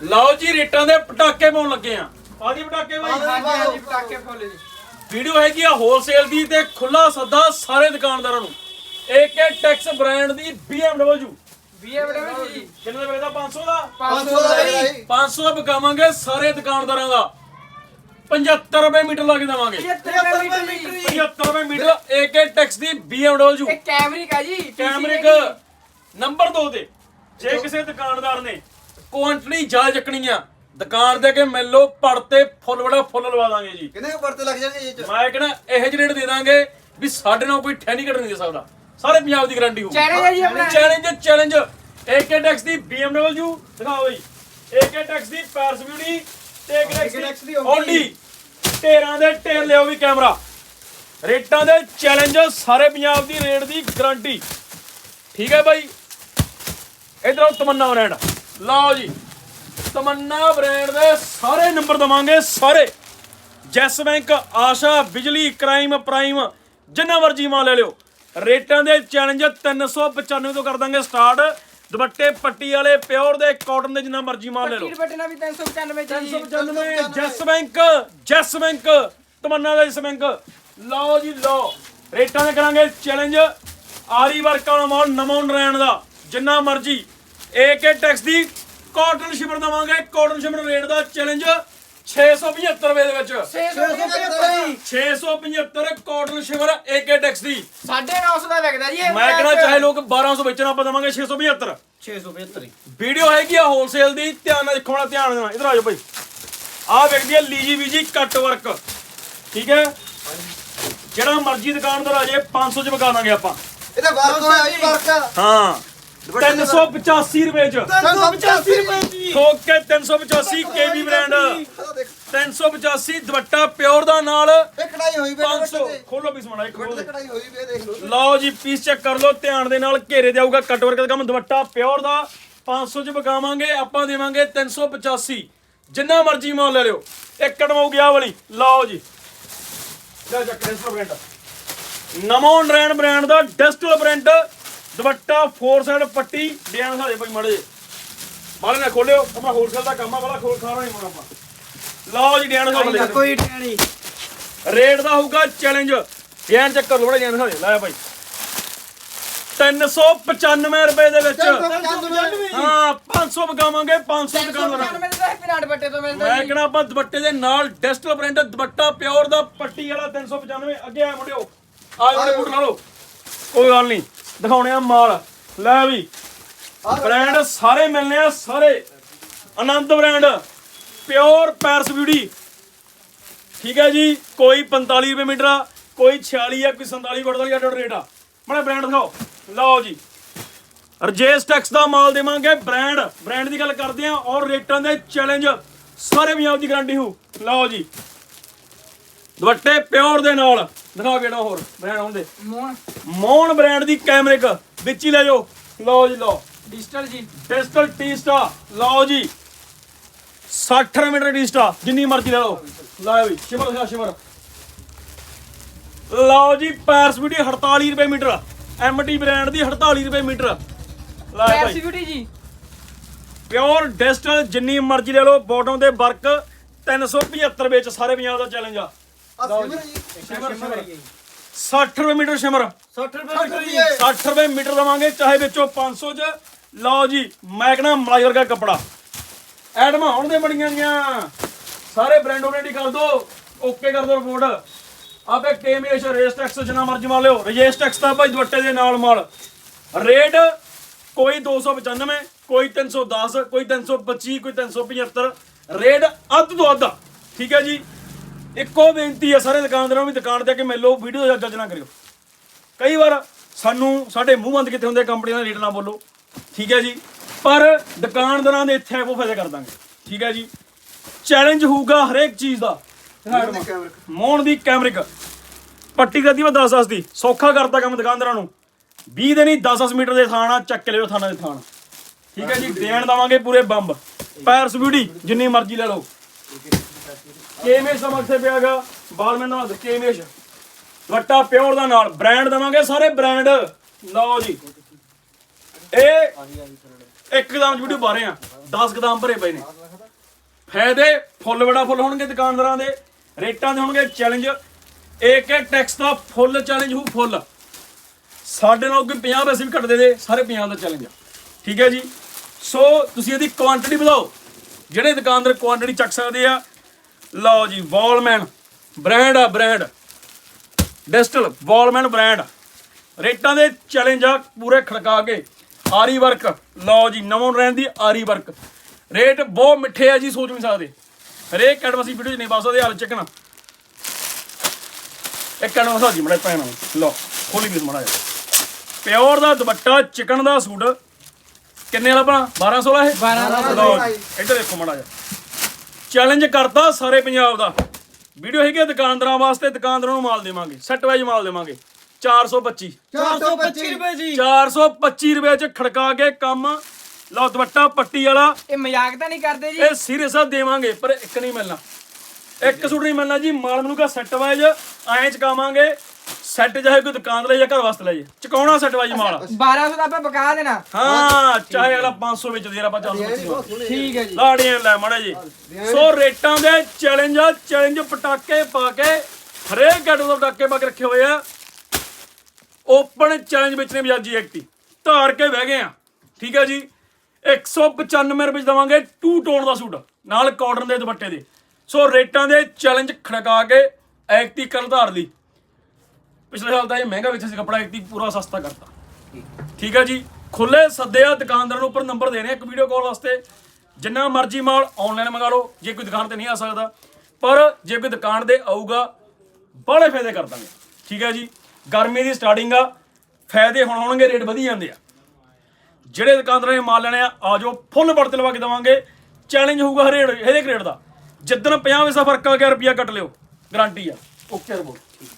ਲਓ ਜੀ ਰੇਟਾਂ ਦੇ ਪਟਾਕੇ ਪਾਉਣ ਲੱਗੇ ਆ। ਆਦੀ ਪਟਾਕੇ ਬਾਈ? ਹਾਂਜੀ ਹਾਂਜੀ ਪਟਾਕੇ ਫੁੱਲ ਜੀ। ਵੀਡੀਓ ਹੈਗੀ ਆ ਹੋਲਸੇਲ ਦੀ ਤੇ ਖੁੱਲਾ ਸੱਦਾ ਸਾਰੇ ਦੁਕਾਨਦਾਰਾਂ ਨੂੰ। ਏਕੇ ਟੈਕਸ ਬ੍ਰਾਂਡ ਦੀ BMW BMW ਜੀ। ਕਿੰਨੇ ਦਾ ਵੇਚਦਾ 500 ਦਾ? 500 ਦਾ ਜੀ 500 ਦਾ ਵਿਕਾਵਾਂਗੇ ਸਾਰੇ ਦੁਕਾਨਦਾਰਾਂ ਦਾ। 75 ਰੁਪਏ ਮੀਟਰ ਲਾ ਕੇ ਦੇਵਾਂਗੇ। 75 ਰੁਪਏ ਮੀਟਰ ਜੀ। 75 ਰੁਪਏ ਮੀਟਰ ਏਕੇ ਟੈਕਸ ਦੀ BMW ਇਹ ਕੈਮਰਿਕ ਆ ਜੀ ਕੈਮਰਿਕ ਨੰਬਰ 2 ਤੇ। ਜੇ ਕਿਸੇ ਦੁਕਾਨਦਾਰ ਨੇ ਕੁਆਂਟੀਟੀ ਜ਼ਿਆਦਾ ਚੱਕਣੀ ਆ ਦੁਕਾਨ ਦੇ ਕੇ ਮਿਲੋ ਪੜ ਤੇ ਫੁੱਲ ਬੜਾ ਫੁੱਲ ਲਵਾ ਦਾਂਗੇ ਜੀ। ਕਿੰਨੇ ਕੁ ਪਰਤੇ ਲੱਗ ਜਾਣਗੇ ਇਹ ਚ? ਮੈਂ ਕਹਿੰਦਾ ਇਹੋ ਜਿਹੇ ਰੇਟ ਦੇ ਦਾਂਗੇ ਵੀ ਸਾਡੇ ਨਾਲ ਕੋਈ ਠਹਿ ਨਹੀਂ ਕੱਢ ਨਹੀਂ ਦੇ। ਸਕਦਾ ਸਾਰੇ ਪੰਜਾਬ ਦੀ ਗਾਰੰਟੀ ਹੋ ਚੈਲੰਜ ਹੈ ਜੀ ਆਪਣਾ। ਚੈਲੰਜ ਚੈਲੰਜ ਏਕੇ ਟੈਕਸ ਦੀ BMW ਦਿਖਾਓ ਬਈ। ਏਕੇ ਟੈਕਸ ਦੀ ਪੈਰਸ ਬਿਊਟੀ ਤੇ ਏਕੇ ਟੈਕਸ ਦੀ Audi ਢੇਰਾਂ ਦੇ ਢੇਰ ਲਿਓ ਵੀ ਕੈਮਰਾ ਰੇਟਾਂ ਦੇ ਚੈਲੰਜ ਸਾਰੇ ਪੰਜਾਬ ਦੀ ਰੇਟ ਦੀ ਗਾਰੰਟੀ ਠੀਕ ਹੈ ਬਾਈ। ਇਧਰੋਂ ਤਮੰਨਾ ਬ੍ਰਾਂਡ ਲਓ ਜੀ ਤਮੰਨਾ ਬ੍ਰਾਂਡ ਦੇ ਸਾਰੇ ਨੰਬਰ ਦਵਾਂਗੇ ਸਾਰੇ। ਜੈਸ ਬੈਂਕ ਆਸ਼ਾ ਬਿਜਲੀ ਕ੍ਰਾਈਮ ਪ੍ਰਾਈਮ ਜਿੰਨਾ ਮਰਜ਼ੀ ਮਾਲ ਲੈ ਲਿਓ। ਰੇਟਾਂ ਦੇ ਚੈਲੰਜ 395 ਤੋਂ ਕਰ ਦਾਂਗੇ ਸਟਾਰਟ ਦੁਪੱਟੇ ਪੱਟੀ ਵਾਲੇ ਪਿਓਰ ਦੇ ਕਾਟਨ ਦੇ ਜਿੰਨਾ ਮਰਜ਼ੀ ਮਾਲ ਲੈ ਲਓ। ਪੱਟੀ ਬਟਨਾ ਵੀ 395 ਚ ਜੀ। 395 ਜੈਸ ਬੈਂਕ ਜੈਸ ਬੈਂਕ ਤਮੰਨਾ ਦਾ ਜੈਸ ਬੈਂਕ। ਲਓ ਜੀ ਲਓ। ਰੇਟਾਂ ਦੇ ਕਰਾਂਗੇ ਚੈਲੰਜ ਆਰੀ ਵਰਕ ਵਾਲਾ ਮਾਲ ਨਵਾਂ ਰਹਿਣ ਦਾ ਜਿੰਨਾ ਮਰਜ਼ੀ। ਏਕੇ ਟੈਕਸ ਦੀ ਕਾਟਨ ਸ਼ਿਮਰ ਦਵਾਂਗੇ। ਕਾਟਨ ਸ਼ਿਮਰ ਰੇਟ ਦਾ ਚੈਲੰਜ 675 ਰੁਪਏ ਦੇ ਵਿੱਚ। 675 675 ਕਾਟਨ ਸ਼ਿਮਰ ਏਕੇ ਟੈਕਸ ਦੀ। 950 ਦਾ ਵਿਕਦਾ ਜੀ ਮੈਂ ਕਹਿੰਦਾ ਚਾਹੇ ਲੋਕ 1200 ਵੇਚਣ ਆਪਾਂ ਦਵਾਂਗੇ 675 675 ਵੀਡੀਓ ਹੈਗੀ ਆ ਹੋਲਸੇਲ ਦੀ ਧਿਆਨ ਨਾਲ ਦੇਖੋ ਵਾਲਾ ਧਿਆਨ ਦੇਣਾ। ਇਧਰ ਆ ਜਾਓ ਭਾਈ। ਆ ਵੇਖਦੀ ਆ ਲੀਜੀ ਵੀਜੀ ਕੱਟ ਵਰਕ ਠੀਕ ਹੈ? ਜਿਹੜਾ ਮਰਜ਼ੀ ਦੁਕਾਨਦਾਰ ਆ ਜਾਏ 500 ਚ ਵਿਕਾ ਦਾਂਗੇ ਆਪਾਂ। ਇਹਦਾ ਵਰਕ ਹੋਇਆ ਜੀ ਵਰਕ ਹਾਂ। 385 ਰੁਪਏ ਚ। 385 ਰੁਪਏ ਜੀ। ਠੋਕ ਕੇ 385 ਕੇਵੀ ਬ੍ਰਾਂਡ। ਆਹ ਦੇਖ। 385 ਦੁਪੱਟਾ ਪਿਓਰ ਦਾ ਨਾਲ ਇਹ ਕਢਾਈ ਹੋਈ ਵੇ 500 ਖੋਲੋ ਪੀਸ ਮਣਾ ਇੱਕ ਖੋਲੋ ਕਢਾਈ ਹੋਈ ਵੇ ਦੇਖ ਲਓ ਲਓ ਜੀ ਪੀਸ ਚੈੱਕ ਕਰ ਲਓ ਧਿਆਨ ਦੇ ਨਾਲ ਘੇਰੇ ਦੇ ਆਊਗਾ ਕੱਟ ਵਰਕ ਦਾ ਕੰਮ। ਦੁਪੱਟਾ ਪਿਓਰ ਦਾ 500 ਚ ਵਿਕਾਵਾਂਗੇ ਆਪਾਂ ਦੇਵਾਂਗੇ 385 ਜਿੰਨਾ ਮਰਜ਼ੀ ਮਾਲ ਲੈ ਲਿਓ ਇੱਕ ਕਟਵਾਉ ਗਿਆ ਵਾਲੀ। ਲਓ ਜੀ। ਲੈ ਚੱਕ ਇਸ ਬ੍ਰਾਂਡ ਨਮੋ ਨਰੈਣ ਬ੍ਰਾਂਡ ਦਾ digital print dupatta four side ਪੱਟੀ ਡਿਜ਼ਾਈਨ ਸਾਡੇ ਭਾਈ ਮੜੇ ਬਾਲੇ ਨਾ ਖੋਲਿਓ ਆਪਣਾ ਹੋਲਸੇਲ ਦਾ ਕੰਮ ਆ ਬੜਾ ਖੋਲ ਖਾਣਾ ਨਹੀਂ ਮੋਣਾ ਆਪਾਂ। ਲਓ ਜੀ ਡਿਜ਼ਾਈਨ ਸਾਡੇ ਕੋਈ ਟੈਣੀ ਰੇਟ ਦਾ ਹੋਊਗਾ ਚੈਲੰਜ ਡਿਜ਼ਾਈਨ ਚੈੱਕ ਕਰ ਬੜਾ ਡਿਜ਼ਾਈਨ ਸਾਡੇ ਲੈ ਭਾਈ 395 ਰੁਪਏ ਦੇ ਵਿੱਚ। ਹਾਂ 500 ਬਗਾਵਾਂਗੇ 500 ਦੁਕਾਨ 395 ਦਾ ਪਿਨਾਟ ਬੱਟੇ ਤੋਂ ਮਿਲਦਾ ਮੈਂ ਜੀ। ਕਹਣਾ ਆਪਾਂ ਦੁਪੱਟੇ ਦੇ ਨਾਲ ਡਿਜੀਟਲ ਪ੍ਰਿੰਟ ਦੁਪੱਟਾ ਪਿਓਰ ਦਾ ਪੱਟੀ ਵਾਲਾ 395 ਅੱਗੇ ਆ ਮੁੰਡਿਓ। ਆ ਜਿਹੜੇ ਬੂਟ ਲਾ ਲਓ ਕੋਈ ਗੱਲ ਨਹੀਂ। ਦਿਖਾਉਣੇ ਆ ਮਾਲ। ਲੈ ਵੀ। ਬ੍ਰਾਂਡ ਸਾਰੇ ਮਿਲਨੇ ਆ, ਸਾਰੇ। Anand brand pure Paris beauty ਠੀਕ ਹੈ ਜੀ, ਕੋਈ 45 ਰੁਪਏ ਮੀਟਰ ਆ, ਕੋਈ 46 ਆ, ਕੋਈ 47 48 ਅੱਡ ਰੇਟ ਆ। ਮੜਾ ਬ੍ਰਾਂਡ ਦਿਖਾਓ। ਲਓ ਜੀ। ਰਜੇਸ ਟੈਕਸ ਦਾ ਮਾਲ ਦੇਵਾਂਗੇ। ਬ੍ਰਾਂਡ ਬ੍ਰਾਂਡ ਦੀ ਗੱਲ ਕਰਦੇ ਆ ਔਰ ਰੇਟਾਂ ਦੇ ਚੈਲੰਜ ਸਾਰੇ ਪੰਜਾਬ ਦੀ ਗਾਰੰਟੀ ਹੋ। ਲਓ ਜੀ। ਦੁਪੱਟੇ ਪਿਓਰ ਦੇ ਨਾਲ। ਦਿਖਾਓ ਕਿਹੜਾ ਹੋਰ ਬ੍ਰਾਂਡ ਹੁੰਦੇ ਮੋਹਨ। ਮੋਹਨ ਬ੍ਰਾਂਡ ਦੀ ਕੈਮਰਿਕ ਵਿੱਚ ਹੀ ਲੈ ਜਾਓ। ਲਓ ਜੀ ਲਓ। ਡਿਜੀਟਲ ਜੀ। ਡਿਜੀਟਲ ਟੀ-ਸਟਾ ਲਓ ਜੀ। 60 ਮੀਟਰ ਟੀ-ਸਟਾ ਜਿੰਨੀ ਮਰਜ਼ੀ ਲੈ ਲਓ। ਲਓ ਵੀ ਸ਼ਿਮਰ ਦਿਖਾ ਸ਼ਿਮਰ ਲਓ ਜੀ ਪੈਰਸ ਵੀਡੀ 48 ਰੁਪਏ ਮੀਟਰ। ਐਮਟੀ ਬ੍ਰਾਂਡ ਦੀ 48 ਰੁਪਏ ਮੀਟਰ। ਲੈ ਭਾਈ। ਪੈਰਸੀਵਿਟੀ ਜੀ। ਪਿਓਰ ਡਿਜੀਟਲ ਜਿੰਨੀ ਮਰਜ਼ੀ ਲੈ ਲਓ ਬਾਟਮ ਦੇ ਵਰਕ 375 ਵਿੱਚ ਸਾਰੇ ਪੰਜਾਬ ਦਾ ਚੈਲੰਜ ਆ। ਆ ਸਿਮਰ ਜੀ ਸ਼ਿਮਰ ਸ਼ਿਮਰ 60 ਰੁਪਏ ਮੀਟਰ ਸ਼ਿਮਰ। 60 ਰੁਪਏ ਜੀ। 60 ਰੁਪਏ ਮੀਟਰ ਦਵਾਂਗੇ ਚਾਹੇ ਵਿੱਚੋਂ 500 ਚ। ਲਓ ਜੀ ਮੈਂ ਮਲਾਈ ਵਰਗਾ ਕੱਪੜਾ। ਐਡਮਾਂ ਹੁਣ ਦੇ ਬੜੀਆਂ ਗੀਆਂ ਸਾਰੇ ਬ੍ਰਾਂਡ ਓਨੇਡੀ ਕਰ ਦੋ ਓਕੇ ਕਰ ਦੋ ਰਿਪੋਰਟ ਆਪੇ ਕੇਮੇਸ਼ ਰੇਸ ਟੈਕਸ ਜਿੰਨਾ ਮਰਜ਼ੀ ਮਾਲ ਲਿਓ। ਰੇਸ ਟੈਕਸ ਤਾਂ ਭਾਈ ਦੁੱਟੇ ਦੇ ਨਾਲ ਮਾਲ। ਰੇਟ ਕੋਈ 295 ਕੋਈ 310 ਕੋਈ 325 ਕੋਈ 375 ਰੇਟ ਅੱਧ ਤੋਂ ਅੱਧ। ਠੀਕ ਹੈ ਜੀ? ਇੱਕੋ ਬੇਨਤੀ ਹੈ ਸਾਰੇ ਦੁਕਾਨਦਾਰਾਂ ਨੂੰ ਵੀ ਦੁਕਾਨ ਤੇ ਆ ਕੇ ਮਿਲੋ ਵੀਡੀਓ ਦਾ ਜੱਜ ਨਾ ਕਰਿਓ। ਕਈ ਵਾਰ ਸਾਨੂੰ ਸਾਡੇ ਮੂੰਹ ਬੰਦ ਕਿਤੇ ਹੁੰਦੇ ਕੰਪਨੀਆਂ ਦਾ ਰੇਟ ਨਾ ਬੋਲੋ ਠੀਕ ਹੈ ਜੀ? ਪਰ ਦੁਕਾਨਦਾਰਾਂ ਦੇ ਇੱਥੇ ਆਪੋ ਫਾਇਦਾ ਕਰ ਦਾਂਗੇ ਠੀਕ ਹੈ ਜੀ? ਚੈਲੰਜ ਹੋਊਗਾ ਹਰੇਕ ਚੀਜ਼ ਦਾ। ਮੋਹਨ ਦੀ ਕੈਮਰਿਕ ਪੱਟੀ ਕਰਦੀ ਮੈਂ 10 10 ਦੀ ਸੌਖਾ ਕਰਤਾ ਕੰਮ ਦੁਕਾਨਦਾਰਾਂ ਨੂੰ। 20 ਦੇ ਨਹੀਂ 10 10 ਮੀਟਰ ਦੇ ਥਾਣਾ ਚੱਕ ਲਿਓ ਥਾਣਾ ਦੇ ਥਾਣ। ਠੀਕ ਹੈ ਜੀ? ਦੇਣ ਦਵਾਂਗੇ ਪੂਰੇ ਬੰਬ। ਪੈਰਸ ਬਿਊਟੀ ਜਿੰਨੀ ਮਰਜ਼ੀ ਲੈ ਲਓ। ਕੇਮੇਸ਼ ਦਾ ਮਕਸਦ ਪਿਆਗਾ ਬਾਲਮੈਨ ਦਾ ਕੇਮੇਸ਼। ਵੱਟਾ ਪਿਓਰ ਦਾ ਨਾਲ ਬ੍ਰਾਂਡ ਦਵਾਂਗੇ ਸਾਰੇ ਬ੍ਰਾਂਡ ਲਓ ਜੀ। ਇਹ ਇੱਕ ਗਦਾਮ ਚ ਵੀਡੀਓ ਪਾ ਆ 10 ਗਦਾਮ ਭਰੇ ਪਏ ਨੇ। ਫਾਇਦੇ ਫੁੱਲ ਬੜਾ ਫੁੱਲ ਹੋਣਗੇ ਦੁਕਾਨਦਾਰਾਂ ਦੇ। ਰੇਟਾਂ ਦੇ ਹੋਣਗੇ ਚੈਲੰਜ ਇੱਕ ਇੱਕ ਟੈਕਸ ਦਾ ਫੁੱਲ ਚੈਲੰਜ ਹੋ ਫੁੱਲ। ਸਾਡੇ ਨਾਲ ਕੋਈ 50 ਪੈਸੇ ਵੀ ਘੱਟ ਦੇ ਦੇ ਸਾਰੇ 50 ਦਾ ਚੈਲੰਜ ਆ। ਠੀਕ ਹੈ ਜੀ। ਸੋ ਤੁਸੀਂ ਇਹਦੀ ਕੁਆਂਟੀਟੀ ਵਧਾਓ। ਜਿਹੜੇ ਦੁਕਾਨਦਾਰ ਕੁਆਂਟੀਟੀ ਚੱਕ ਸਕਦੇ ਆ ਲਓ ਜੀ ਵਾਲਮੈਨ ਬ੍ਰਾਂਡ ਆ ਬ੍ਰਾਂਡ। ਡਿਸਟਲ ਵਾਲਮੈਨ ਬ੍ਰਾਂਡ। ਰੇਟਾਂ ਦੇ ਚੈਲੰਜ ਆ ਪੂਰੇ ਖੜਕਾ ਕੇ। ਆਰੀ ਵਰਕ ਲਓ ਜੀ ਨਵੋਂ ਰਹਿਣ ਦੀ ਆਰੀ ਵਰਕ। ਰੇਟ ਬਹੁਤ ਮਿੱਠੇ ਆ ਜੀ ਸੋਚ ਨਹੀਂ ਸਕਦੇ। ਹਰੇਕ ਅਸੀਂ ਵੀਡੀਓ 'ਚ ਨਹੀਂ ਪਾ ਸਕਦੇ ਹਾਲ ਚੱਕਣਾ ਇੱਕ ਕੈਡਮ ਸਾਜੀ ਮੜਾ ਪੈਣਾ ਲਓ ਖੋਲੀ ਵੀ ਮੜਾ ਜਾ ਪਿਓਰ ਦਾ ਦੁਪੱਟਾ ਚਿਕਨ ਦਾ ਸੂਟ। ਕਿੰਨੇ ਵਾਲਾ ਬਣਾ 1200 ਇਹ? 1200 ਲਓ ਜੀ, ਇੱਧਰ ਦੇਖੋ ਮੜਾ ਜਾ ਚੈਲੰਜ ਕਰਤਾ ਸਾਰੇ ਪੰਜਾਬ ਦਾ। ਵੀਡੀਓ ਹੈਗੀ ਆ ਦੁਕਾਨਦਾਰਾਂ ਵਾਸਤੇ ਦੁਕਾਨਦਾਰਾਂ ਨੂੰ ਮਾਲ ਦੇਵਾਂਗੇ। ਸੈੱਟ ਵਾਈਜ਼ ਮਾਲ ਦੇਵਾਂਗੇ। 425 425 ਰੁਪਏ ਜੀ। 425 ਰੁਪਏ ਚ ਖੜਕਾ ਕੇ ਕੰਮ। ਲਓ ਦੁਪੱਟਾ ਪੱਟੀ ਵਾਲਾ। ਇਹ ਮਜ਼ਾਕ ਤਾਂ ਨਹੀਂ ਕਰਦੇ ਜੀ। ਇਹ ਸੀਰੀਅਸ ਆ ਦੇਵਾਂਗੇ ਪਰ ਇੱਕ ਨਹੀਂ ਮਿਲਣਾ। ਇੱਕ ਸੂਟ ਨਹੀਂ ਮਿਲਣਾ ਜੀ। ਮਾਲ ਮੈਨੂੰ ਕਾ ਸੈੱਟ ਵਾਈਜ਼ ਐਂ ਚਕਾਵਾਂਗੇ। ਸੈੱਟ ਚਾਹੇ ਕੋਈ ਦੁਕਾਨ ਤੇ ਲੈ ਜਾਂ ਘਰ ਵਾਸਤੇ ਲੈ ਜੇ ਚਕਾਉਣਾ ਸੈੱਟ ਵਾਈਜ਼ ਮਾਲ। 1200 ਦਾ ਆਪਾਂ ਬਕਾ ਦੇਣਾ। ਹਾਂ ਚਾਹੇ ਅਗਲਾ 500 ਵਿੱਚ ਦੇ ਆਪਾਂ 425 ਬਹੁਤ ਸੋਹਣੇ ਠੀਕ ਹੈ ਜੀ। ਲਾੜੀਆਂ ਲੈ ਮਾੜਾ ਜੀ। ਸੋ ਰੇਟਾਂ ਦੇ ਚੈਲੰਜ ਆ ਚੈਲੰਜ ਪਟਾਕੇ ਪਾ ਕੇ ਹਰੇਕ ਗੱਡ ਦੇ ਪਟਾਕੇ ਪਾ ਕੇ ਰੱਖੇ ਹੋਏ ਆ। ਓਪਨ ਚੈਲੰਜ ਵਿੱਚ ਨੇ ਬਜਾਜੀ ਐਕਟੀ ਧਾਰ ਕੇ ਬਹਿ ਗਏ ਆ। ਠੀਕ ਹੈ ਜੀ। 195 ਰੁਪਏ ਦਵਾਂਗੇ ਟੂ ਟੋਨ ਦਾ ਸੂਟ ਨਾਲ ਕਾਟਨ ਦੇ ਦੁਪੱਟੇ ਦੇ। ਸੋ ਰੇਟਾਂ ਦੇ ਚੈਲੰਜ ਖੜਕਾ ਕੇ ਐਕਟੀ ਕਰ ਧਾਰ ਲਈ ਪਿਛਲੇ ਸਾਲ ਤਾਂ ਇਹ ਮਹਿੰਗਾ ਵਿੱਚ ਸੀ ਕੱਪੜਾ ਐਕਟੀ ਪੂਰਾ ਸਸਤਾ ਕਰਤਾ। ਠੀਕ ਹੈ। ਜੀ? ਖੁੱਲੇ ਸੱਦੇ ਆ ਦੁਕਾਨਦਾਰਾਂ ਨੂੰ ਉੱਪਰ ਨੰਬਰ ਦੇਣੇ ਆ ਇੱਕ ਵੀਡੀਓ ਕਾਲ ਵਾਸਤੇ। ਜਿੰਨਾ ਮਰਜ਼ੀ ਮਾਲ ਆਨਲਾਈਨ ਮੰਗਾ ਲਓ ਜੇ ਕੋਈ ਦੁਕਾਨ ਤੇ ਨਹੀਂ ਆ ਸਕਦਾ। ਪਰ ਜੇ ਕੋਈ ਦੁਕਾਨ ਤੇ ਆਊਗਾ ਬਾਹਲੇ ਫਾਇਦੇ ਕਰ ਦਾਂਗੇ। ਠੀਕ ਹੈ ਜੀ? ਗਰਮੀ ਦੀ ਸਟਾਰਟਿੰਗ ਆ ਫਾਇਦੇ ਹੁਣ ਹੋਣਗੇ ਰੇਟ ਵਧੀ ਜਾਂਦੇ ਆ। ਜਿਹੜੇ ਦੁਕਾਨਦਾਰਾਂ ਨੇ ਮਾਲ ਲੈਣੇ ਆ ਆ ਜਾਓ ਫੁੱਲ ਬੜਤੇ ਲਵਾ ਕੇ ਦਵਾਂਗੇ। ਚੈਲੰਜ ਹੋਊਗਾ ਹਰੇਕ ਹਰੇਕ ਰੇਟ ਦਾ। ਜਿੱਦਣ 50 ਪੈਸਾ ਫ਼ਰਕ ਆ ਗਿਆ ਰੁਪਿਆ ਕੱਟ ਲਿਓ। ਗਾਰੰਟੀ ਆ। Okay report